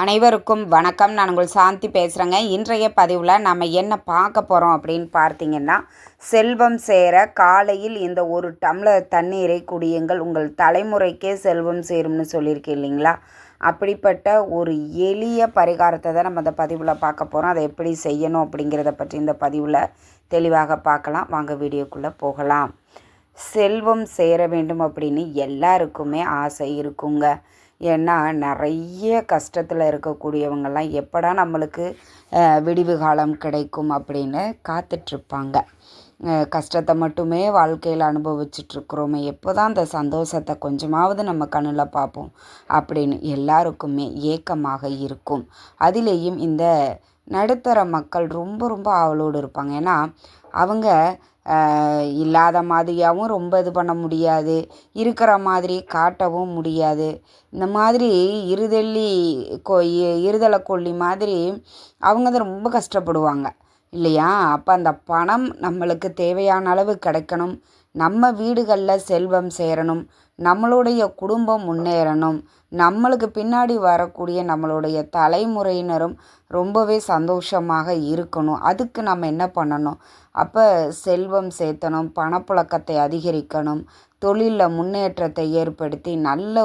அனைவருக்கும் வணக்கம். நான் உங்கள் சாந்தி பேசுகிறேங்க இன்றைய பதிவில் நம்ம என்ன பார்க்க போகிறோம் அப்படின்னு பார்த்தீங்கன்னா செல்வம் சேர காலையில் இந்த ஒரு டம்ளர் தண்ணீரை குடியுங்கள். உங்கள் தலைமுறைக்கே செல்வம் சேரும்னு சொல்லியிருக்கேன் இல்லைங்களா? அப்படிப்பட்ட ஒரு எளிய பரிகாரத்தை தான் நம்ம இந்த பதிவில் பார்க்க போகிறோம் அதை எப்படி செய்யணும் அப்படிங்கிறத பற்றி இந்த பதிவில் தெளிவாக பார்க்கலாம். வாங்க வீடியோக்குள்ளே போகலாம். செல்வம் சேர வேண்டும் அப்படின்னு எல்லாருக்குமே ஆசை இருக்குங்க. ஏன்னா நிறைய கஷ்டத்தில் இருக்கக்கூடியவங்கெல்லாம் எப்படா நம்மளுக்கு விடிவு காலம் கிடைக்கும் அப்படின்னு காத்துட்ருப்பாங்க. கஷ்டத்தை மட்டுமே வாழ்க்கையில் அனுபவிச்சுட்ருக்குறோமே எப்போ தான் அந்த சந்தோஷத்தை கொஞ்சமாவது நம்ம கண்ணில் பார்ப்போம் அப்படின்னு எல்லாருக்குமே ஏக்கமாக இருக்கும். அதிலேயும் இந்த நடுத்தர மக்கள் ரொம்ப ரொம்ப ஆவலோடு இருப்பாங்க. ஏன்னா அவங்க இல்லாத மாதிரியாகவும் ரொம்ப இது பண்ண முடியாது. இருக்கிற மாதிரி காட்டவும் முடியாது. இந்த மாதிரி இருதள்ளி கொ இ- இருதலை கொல்லி மாதிரி அவங்க தான் ரொம்ப கஷ்டப்படுவாங்க. இல்லையா? அப்போ அந்த பணம் நம்மளுக்கு தேவையான அளவு கிடைக்கணும். நம்ம வீடுகளில் செல்வம் சேரணும். நம்மளுடைய குடும்பம் முன்னேறணும். நம்மளுக்கு பின்னாடி வரக்கூடிய நம்மளுடைய தலைமுறையினரும் ரொம்பவே சந்தோஷமாக இருக்கணும். அதுக்கு நம்ம என்ன பண்ணணும்? அப்போ செல்வம் சேர்த்தணும் பணப்புழக்கத்தை அதிகரிக்கணும் தொழிலில் முன்னேற்றத்தை ஏற்படுத்தி நல்ல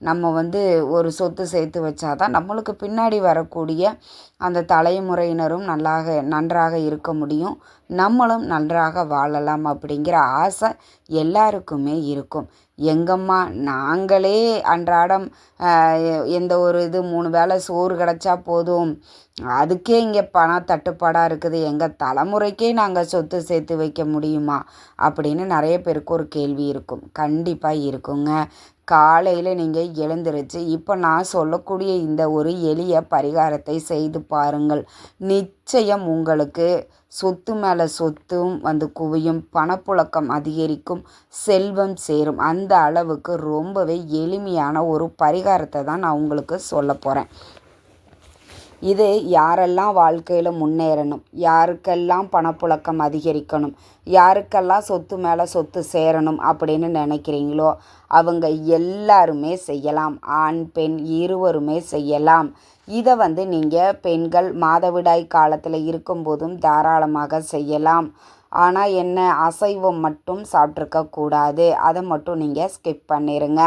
நம்ம வந்து ஒரு சொத்து சேர்த்து வச்சாதான் நம்மளுக்கு பின்னாடி வரக்கூடிய அந்த தலைமுறையினரும் நல்லாக நன்றாக இருக்க முடியும். நம்மளும் நன்றாக வாழலாம் அப்படிங்கிற ஆசை எல்லாருக்குமே இருக்கும். எங்கம்மா நாங்களே அன்றாடம் எந்த ஒரு இது மூணு வேளை சோறு கிடச்சா போதும். அதுக்கே இங்கே பணம் தட்டுப்பாடாக இருக்குது. எங்கள் தலைமுறைக்கே நாங்கள் சொத்து சேர்த்து வைக்க முடியுமா? அப்படின்னு நிறைய பேருக்கு ஒரு கேள்வி இருக்கும். கண்டிப்பாக இருக்குங்க. காலையில் நீங்கள் எழுந்திருச்சு இப்போ நான் சொல்லக்கூடிய இந்த ஒரு எளிய பரிகாரத்தை செய்து பாருங்கள். நிச்சயம் உங்களுக்கு சொத்து மேலே சொத்தும் வந்து குவியும் பணப்புழக்கம் அதிகரிக்கும் செல்வம் சேரும். அந்த அளவுக்கு ரொம்பவே எளிமையான ஒரு பரிகாரத்தை தான் நான் உங்களுக்கு சொல்ல போகிறேன் இது யாரெல்லாம் வாழ்க்கையில் முன்னேறணும்? யாருக்கெல்லாம் பணப்புழக்கம் அதிகரிக்கணும்? யாருக்கெல்லாம் சொத்து மேலே சொத்து சேரணும் அப்படின்னு நினைக்கிறீங்களோ அவங்க எல்லாருமே செய்யலாம். ஆண் பெண் இருவருமே செய்யலாம். இதை வந்து நீங்கள் பெண்கள் மாதவிடாய் காலத்தில் இருக்கும்போதும் தாராளமாக செய்யலாம். ஆனால் என்ன அசைவம் மட்டும் சாப்பிட்ருக்க கூடாது. அதை மட்டும் நீங்கள் ஸ்கிப் பண்ணிடுங்க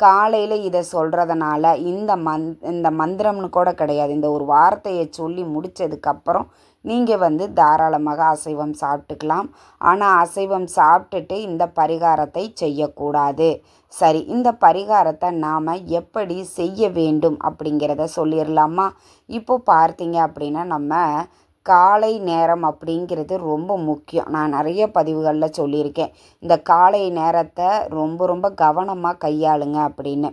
காலையில் இதை சொல்கிறதுனால இந்த மந் இந்த மந்திரம்னு கூட கிடையாது. இந்த ஒரு வார்த்தையை சொல்லி முடித்ததுக்கப்புறம் நீங்கள் வந்து தாராளமாக அசைவம் சாப்பிட்டுக்கலாம். ஆனால் அசைவம் சாப்பிட்டுட்டு இந்த பரிகாரத்தை செய்யக்கூடாது. சரி இந்த பரிகாரத்தை நாம் எப்படி செய்ய வேண்டும் அப்படிங்கிறத சொல்லிடலாமா இப்போ பார்த்தீங்க அப்படின்னா நம்ம காலை நேரம் அப்படிங்கிறது ரொம்ப முக்கியம். நான் நிறைய பதிவுகளில் சொல்லியிருக்கேன். இந்த காலை நேரத்தை ரொம்ப ரொம்ப கவனமாக கையாளுங்க அப்படின்னு.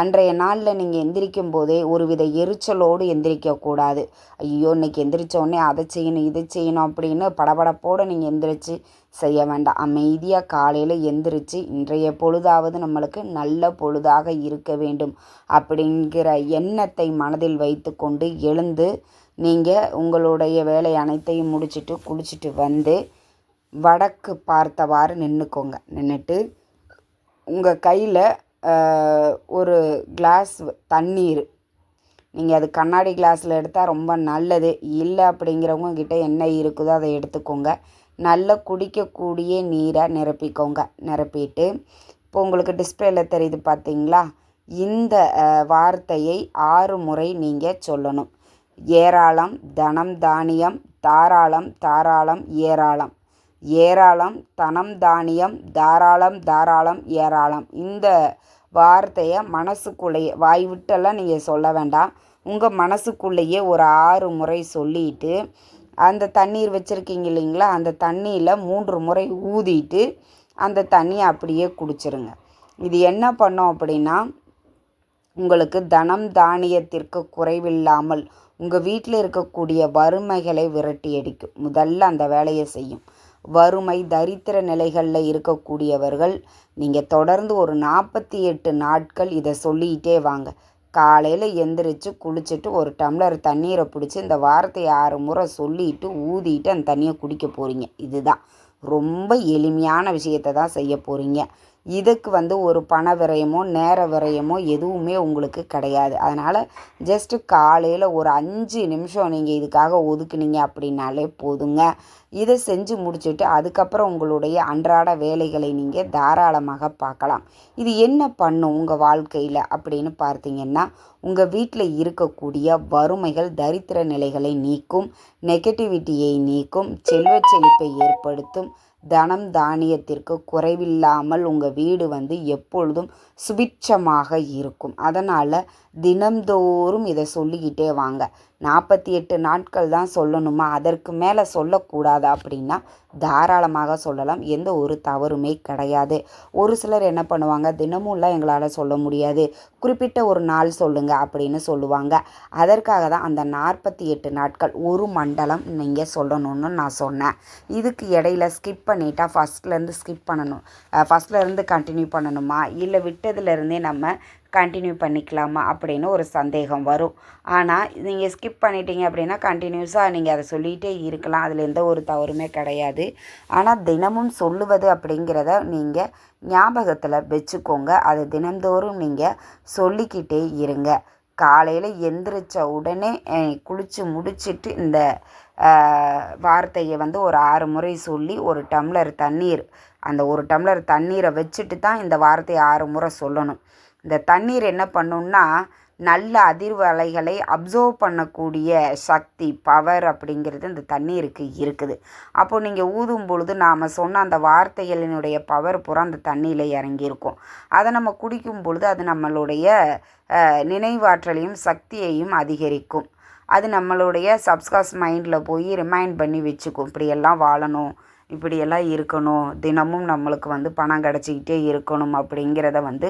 அன்றைய நாளில் நீங்கள் எந்திரிக்கும் போதே ஒருவித எரிச்சலோடு எந்திரிக்கக்கூடாது ஐயோ இன்னைக்கு எந்திரிச்ச உடனே அதை செய்யணும் இதை செய்யணும் அப்படின்னு படபடப்போடு நீங்கள் எந்திரிச்சு செய்ய வேண்டாம். அமைதியாக காலையில் எந்திரிச்சு இன்றைய பொழுதாவது நம்மளுக்கு நல்ல பொழுதாக இருக்க வேண்டும் அப்படிங்கிற எண்ணத்தை மனதில் வைத்துக்கொண்டு எழுந்து நீங்கள் உங்களுடைய வேலை அனைத்தையும் முடிச்சுட்டு குளிச்சுட்டு வந்து வடக்கு பார்த்தவாறு நின்றுக்கோங்க நின்றுட்டு உங்கள் கையில் ஒரு கிளாஸ் தண்ணீர். நீங்கள் அது கண்ணாடி கிளாஸில் எடுத்தால் ரொம்ப நல்லது. இல்லை அப்படிங்கிறவங்க கிட்டே என்ன இருக்குதோ அதை எடுத்துக்கோங்க. நல்ல குடிக்கக்கூடிய நீரை நிரப்பிக்கோங்க. நிரப்பிட்டு இப்போ உங்களுக்கு டிஸ்பிளேல தெரியுது பார்த்தீங்களா இந்த வார்த்தையை ஆறு முறை நீங்கள் சொல்லணும். ஏராளம் தனம் தானியம் தாராளம் தாராளம் ஏராளம். ஏராளம் தனம் தானியம் தாராளம் தாராளம் ஏராளம். இந்த வார்த்தையை மனசுக்குள்ளேயே வாய்விட்டெல்லாம் நீங்கள் சொல்ல வேண்டாம். உங்கள் மனசுக்குள்ளேயே ஒரு ஆறு முறை சொல்லிட்டு அந்த தண்ணீர் வச்சுருக்கீங்க இல்லைங்களா? அந்த தண்ணியில் மூன்று முறை ஊதிட்டு அந்த தண்ணியை அப்படியே குடிச்சிருங்க. இது என்ன பண்ணோம் அப்படின்னா உங்களுக்கு தனம் தானியத்திற்கு குறைவில்லாமல் உங்கள் வீட்டில் இருக்கக்கூடிய வறுமைகளை விரட்டி அடிக்கும். முதல்ல அந்த வேலையை செய்யும். வறுமை தரித்திர நிலைகளில் இருக்கக்கூடியவர்கள் நீங்கள் தொடர்ந்து ஒரு நாற்பத்தி எட்டு நாட்கள் இதை சொல்லிக்கிட்டே வாங்க. காலையில் எந்திரிச்சு குளிச்சுட்டு ஒரு டம்ளர் தண்ணீரை பிடிச்சி இந்த வார்த்தையை ஆறு முறை சொல்லிட்டு ஊதிட்டு அந்த தண்ணியை குடிக்க போகிறீங்க இதுதான். ரொம்ப எளிமையான விஷயத்தை தான் செய்ய போகிறீங்க இதுக்கு வந்து ஒரு பண விரயமோ நேர விரயமோ எதுவுமே உங்களுக்கு கிடையாது. அதனால் ஜஸ்ட்டு காலையில் ஒரு அஞ்சு நிமிஷம் நீங்கள் இதுக்காக ஒதுக்குனீங்க அப்படின்னாலே போதுங்க. இதை செஞ்சு முடிச்சுட்டு அதுக்கப்புறம் உங்களுடைய அன்றாட வேலைகளை நீங்கள் தாராளமாக பார்க்கலாம். இது என்ன பண்ணும் உங்கள் வாழ்க்கையில் அப்படின்னு பார்த்தீங்கன்னா உங்கள் வீட்டில் இருக்கக்கூடிய வறுமைகள் தரித்திர நிலைகளை நீக்கும் நெகட்டிவிட்டியை நீக்கும் செல்வ செழிப்பை ஏற்படுத்தும் தனம் தானியத்திற்கு குறைவில்லாமல் உங்கள் வீடு வந்து எப்பொழுதும் சுபிட்சமாக இருக்கும். அதனால் தினம்தோறும் இதை சொல்லிக்கிட்டே வாங்க. நாற்பத்தி எட்டு நாட்கள் தான் சொல்லணுமா? அதற்கு மேலே சொல்லக்கூடாது அப்படின்னா தாராளமாக சொல்லலாம். எந்த ஒரு தவறுமே கிடையாது. ஒரு சிலர் என்ன பண்ணுவாங்க? தினமும்லாம் எங்களால் சொல்ல முடியாது. குறிப்பிட்ட ஒரு நாள் சொல்லுங்கள் அப்படின்னு சொல்லுவாங்க. அதற்காக தான் அந்த நாற்பத்தி எட்டு நாட்கள் ஒரு மண்டலம் நீங்கள் சொல்லணும்னு நான் சொன்னேன். இதுக்கு இடையில ஸ்கிப் பண்ணிட்டா ஃபஸ்ட்லேருந்து ஸ்கிப் பண்ணணும். ஃபஸ்ட்லேருந்து கண்டினியூ பண்ணணுமா? இல்லை விட்டதுலேருந்தே நம்ம கண்டினியூ பண்ணிக்கலாமா அப்படின்னு ஒரு சந்தேகம் வரும். ஆனால் நீங்கள் ஸ்கிப் பண்ணிட்டீங்க அப்படின்னா கண்டினியூஸாக நீங்கள் அதை சொல்லிகிட்டே இருக்கலாம். அதில் எந்த ஒரு தவறுமே கிடையாது. ஆனால் தினமும் சொல்லுவது அப்படிங்கிறத நீங்கள் ஞாபகத்தில் வச்சுக்கோங்க. அது தினந்தோறும் நீங்கள் சொல்லிக்கிட்டே இருங்க. காலையில் எந்திரிச்ச உடனே குளித்து முடிச்சிட்டு இந்த வார்த்தையை வந்து ஒரு ஆறு முறை சொல்லி ஒரு டம்ளர் தண்ணீர் அந்த ஒரு டம்ளர் தண்ணீரை வச்சுட்டு தான் இந்த வார்த்தையை ஆறு முறை சொல்லணும். இந்த தண்ணீர் என்ன பண்ணுன்னா நல்ல அதிர்வு அலைகளை அப்சர்வ் பண்ணக்கூடிய சக்தி பவர் அப்படிங்கிறது இந்த தண்ணீருக்கு இருக்குது. அப்போது நீங்கள் ஊதும் பொழுது நாம் சொன்ன அந்த வார்த்தைகளினுடைய பவர் பூரா அந்த தண்ணியில் இறங்கியிருக்கும். அதை நம்ம குடிக்கும் பொழுது அது நம்மளுடைய நினைவாற்றலையும் சக்தியையும் அதிகரிக்கும். அது நம்மளுடைய சப்ஸ்காஸ் மைண்டில் போய் ரிமைண்ட் பண்ணி வச்சுக்கும். இப்படியெல்லாம் வாழணும். இப்படியெல்லாம் இருக்கணும். தினமும் நம்மளுக்கு வந்து பணம் கிடச்சிக்கிட்டே இருக்கணும் அப்படிங்கிறத வந்து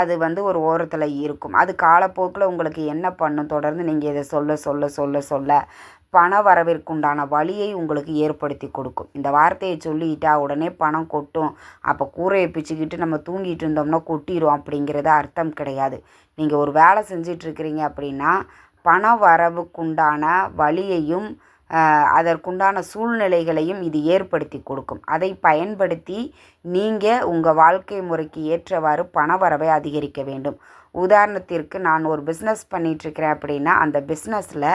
அது வந்து ஒரு ஓரத்தில் இருக்கும். அது காலப்போக்கில் உங்களுக்கு என்ன பண்ணும்? தொடர்ந்து நீங்கள் இதை சொல்ல சொல்ல சொல்ல சொல்ல பண வரவிற்குண்டான வழியை உங்களுக்கு ஏற்படுத்தி கொடுக்கும். இந்த வார்த்தையை சொல்லிட்டா உடனே பணம் கொட்டும். அப்போ கூரையை பிச்சுக்கிட்டு நம்ம தூங்கிட்டு இருந்தோம்னா கொட்டிடும் அப்படிங்கிறது அர்த்தம் கிடையாது. நீங்கள் ஒரு வேலை செஞ்சிட்ருக்கிறீங்க அப்படின்னா பண வரவுக்குண்டான வழியையும் அதற்குண்டான சூழ்நிலைகளையும் இது ஏற்படுத்தி கொடுக்கும். அதை பயன்படுத்தி நீங்கள் உங்கள் வாழ்க்கை முறைக்கு ஏற்றவாறு பணவரவை அதிகரிக்க வேண்டும். உதாரணத்திற்கு நான் ஒரு பிஸ்னஸ் பண்ணிகிட்ருக்கிறேன் அப்படின்னா அந்த பிஸ்னஸில்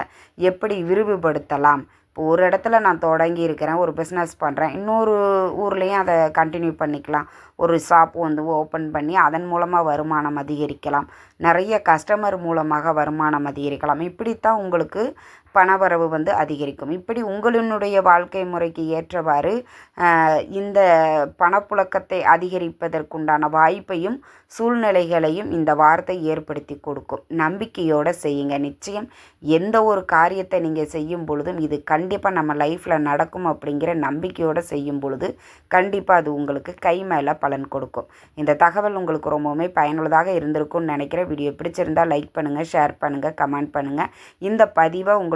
எப்படி விரிவுபடுத்தலாம்? இப்போ ஒரு இடத்துல நான் தொடங்கி இருக்கிறேன் ஒரு பிஸ்னஸ் பண்ணுறேன் இன்னொரு ஊர்லேயும் அதை கண்டினியூ பண்ணிக்கலாம். ஒரு ஷாப் வந்து ஓப்பன் பண்ணி அதன் மூலமாக வருமானம் அதிகரிக்கலாம். நிறைய கஸ்டமர் மூலமாக வருமானம் அதிகரிக்கலாம். இப்படித்தான் உங்களுக்கு பணவரவு வந்து அதிகரிக்கும். இப்படி உங்களினுடைய வாழ்க்கை முறைக்கு ஏற்றவாறு இந்த பணப்புழக்கத்தை அதிகரிப்பதற்குண்டான வாய்ப்பையும் சூழ்நிலைகளையும் இந்த வார்த்தை ஏற்படுத்தி கொடுக்கும். நம்பிக்கையோடு செய்யுங்க. நிச்சயம் எந்த ஒரு காரியத்தை நீங்கள் செய்யும் பொழுதும் இது கண்டிப்பாக நம்ம லைஃப்பில் நடக்கும் அப்படிங்கிற நம்பிக்கையோடு செய்யும் பொழுது கண்டிப்பாக அது உங்களுக்கு கை மேலே பலன் கொடுக்கும். இந்த தகவல் உங்களுக்கு ரொம்பவுமே பயனுள்ளதாக இருந்திருக்கும்னு நினைக்கிறேன். வீடியோ பிடிச்சிருந்தால் லைக் பண்ணுங்கள் ஷேர் பண்ணுங்கள் கமெண்ட் பண்ணுங்கள் இந்த பதிவை